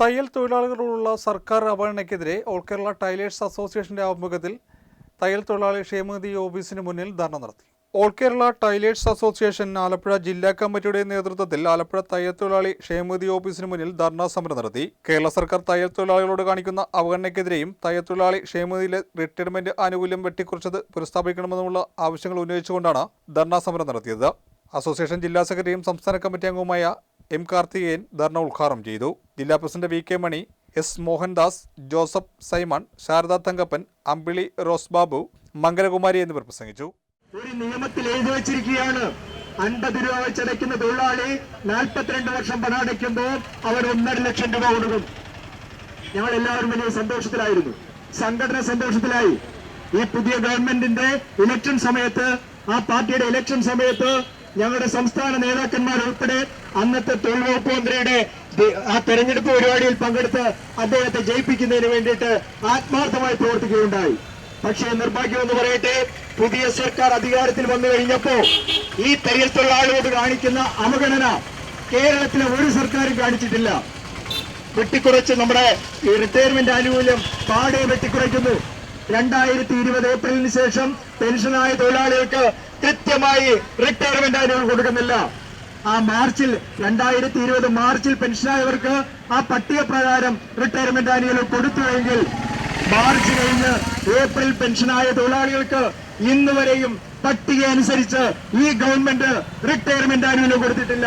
തയ്യൽ തൊഴിലാളികളോടുള്ള സർക്കാർ അവഗണനയ്ക്കെതിരെ all Kerala tailors അസോസിയേഷന്റെ ആഭിമുഖ്യത്തിൽ തയ്യൽ തൊഴിലാളി ക്ഷേമനിധി ഓഫീസിന് മുന്നിൽ ധർണ നടത്തി. All Kerala tailors association Alappuzha ജില്ലാ കമ്മിറ്റിയുടെ നേതൃത്വത്തിൽ ആലപ്പുഴ തയ്യൽ തൊഴിലാളി ക്ഷേമനിധി ഓഫീസിന് മുന്നിൽ ധർണാ സമരം നടത്തി. കേരള സർക്കാർ തയ്യൽ തൊഴിലാളികളോട് കാണിക്കുന്ന അവഗണനയ്ക്കെതിരെയും തയ്യൽ തൊഴിലാളി ക്ഷേമനിധിയിലെ റിട്ടയർമെന്റ് ആനുകൂല്യം വെട്ടിക്കുറച്ചത് പുനഃസ്ഥാപിക്കണമെന്നുള്ള ആവശ്യങ്ങൾ ഉന്നയിച്ചുകൊണ്ടാണ് ധർണാ സമരം നടത്തിയത്. അസോസിയേഷൻ ജില്ലാ സെക്രട്ടറിയും സംസ്ഥാന കമ്മിറ്റി അംഗവുമായ എം കാർത്തികേയൻ ധർണ ഉദ്ഘാടനം ചെയ്തു. ജില്ലാ president V K Mani S Mohandas Joseph Simon Sharada Thankappan Ambili Rose Babu Mangalakumari എന്നിവർ പ്രസംഗിച്ചു. ഒരു നിയമത്തിൽ എഴുതി വെച്ചിരിക്കുകയാണ്. അൻപത് രൂപ വെച്ചടയ്ക്കുന്ന തൊഴിലാളി നാൽപ്പത്തിരണ്ട് വർഷം പണം അടയ്ക്കുമ്പോൾ അവർ ഒന്നര ലക്ഷം രൂപ കൊടുക്കും. ഞങ്ങൾ എല്ലാവരും വലിയ സന്തോഷത്തിലായിരുന്നു. സംഘടന സന്തോഷത്തിലായി. ഈ പുതിയ ഗവൺമെന്റിന്റെ ഇലക്ഷൻ സമയത്ത് ആ പാർട്ടിയുടെ ഇലക്ഷൻ സമയത്ത് ഞങ്ങളുടെ സംസ്ഥാന നേതാക്കന്മാർ ഉൾപ്പെടെ അന്നത്തെ തൊഴിൽ വകുപ്പ് മന്ത്രിയുടെ ആ തെരഞ്ഞെടുപ്പ് പരിപാടിയിൽ പങ്കെടുത്ത് അദ്ദേഹത്തെ ജയിപ്പിക്കുന്നതിന് വേണ്ടിയിട്ട് ആത്മാർത്ഥമായി പ്രവർത്തിക്കുകയുണ്ടായി. പക്ഷേ നിർഭാഗ്യം എന്ന് പറയട്ടെ പുതിയ സർക്കാർ അധികാരത്തിൽ വന്നു കഴിഞ്ഞപ്പോ ഈ തയ്യൽ തൊഴിലാളികളോട് കാണിക്കുന്ന അവഗണന കേരളത്തിലെ ഒരു സർക്കാരും കാണിച്ചിട്ടില്ല. വെട്ടിക്കുറച്ച് നമ്മുടെ റിട്ടയർമെന്റ് ആനുകൂല്യം പാടെ വെട്ടിക്കുറയ്ക്കുന്നു. രണ്ടായിരത്തി ഇരുപത് ഏപ്രിലിന് ശേഷം പെൻഷനായ തൊഴിലാളികൾക്ക് കൃത്യമായി റിട്ടയർമെന്റ് ആനുകൂല്യം കൊടുക്കുന്നില്ല. ആ മാർച്ചിൽ രണ്ടായിരത്തി ഇരുപത് മാർച്ചിൽ പെൻഷനായവർക്ക് ആ പട്ടിക പ്രകാരം റിട്ടയർമെന്റ് ആനുകൂല്യം കൊടുത്തുവെങ്കിൽ മാർച്ച് കഴിഞ്ഞ് ഏപ്രിൽ പെൻഷനായ തൊഴിലാളികൾക്ക് ഇന്ന് വരെയും പട്ടിക അനുസരിച്ച് ഈ ഗവൺമെന്റ് റിട്ടയർമെന്റ് ആനുകൂല്യം കൊടുത്തിട്ടില്ല.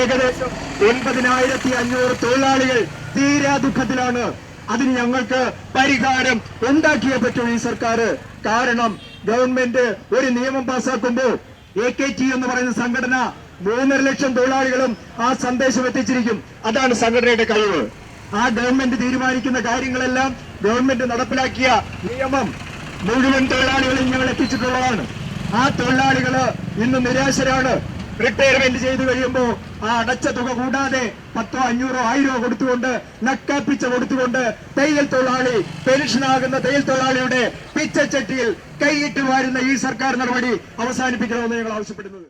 ഏകദേശം എൺപതിനായിരത്തി അഞ്ഞൂറ് തൊഴിലാളികൾ തീരാ ദുഃഖത്തിലാണ്. അതിന് ഞങ്ങൾക്ക് പരിഹാരം ഉണ്ടാക്കിയേ പറ്റൂ ഈ സർക്കാർ. കാരണം ഗവൺമെന്റ് ഒരു നിയമം പാസാക്കുമ്പോൾ എ കെ ടി എന്ന് പറയുന്ന സംഘടന മൂന്നര ലക്ഷം തൊഴിലാളികളും ആ സന്ദേശം എത്തിച്ചിരിക്കും. അതാണ് സംഘടനയുടെ കഴിവ്. ആ ഗവൺമെന്റ് തീരുമാനിക്കുന്ന കാര്യങ്ങളെല്ലാം ഗവൺമെന്റ് നടപ്പിലാക്കിയ നിയമം മുഴുവൻ തൊഴിലാളികളും ഞങ്ങൾ എത്തിച്ചിട്ടുള്ളതാണ്. ആ തൊഴിലാളികൾ ഇന്ന് നിരാശരാണ്. റിട്ടയർമെന്റ് ചെയ്തു കഴിയുമ്പോൾ ആ അടച്ച തുക കൂടാതെ പത്തോ അഞ്ഞൂറോ ആയിരോ കൊടുത്തുകൊണ്ട് നക്കാപ്പിച്ച കൊടുത്തുകൊണ്ട് തയ്യൽ തൊഴിലാളി പെൻഷനാകുന്ന തയ്യൽ തൊഴിലാളിയുടെ പിച്ചച്ചട്ടിയിൽ കൈയിട്ട് വാരുന്ന ഈ സർക്കാർ നടപടി അവസാനിപ്പിക്കണമെന്ന് ഞങ്ങൾ ആവശ്യപ്പെടുന്നത്.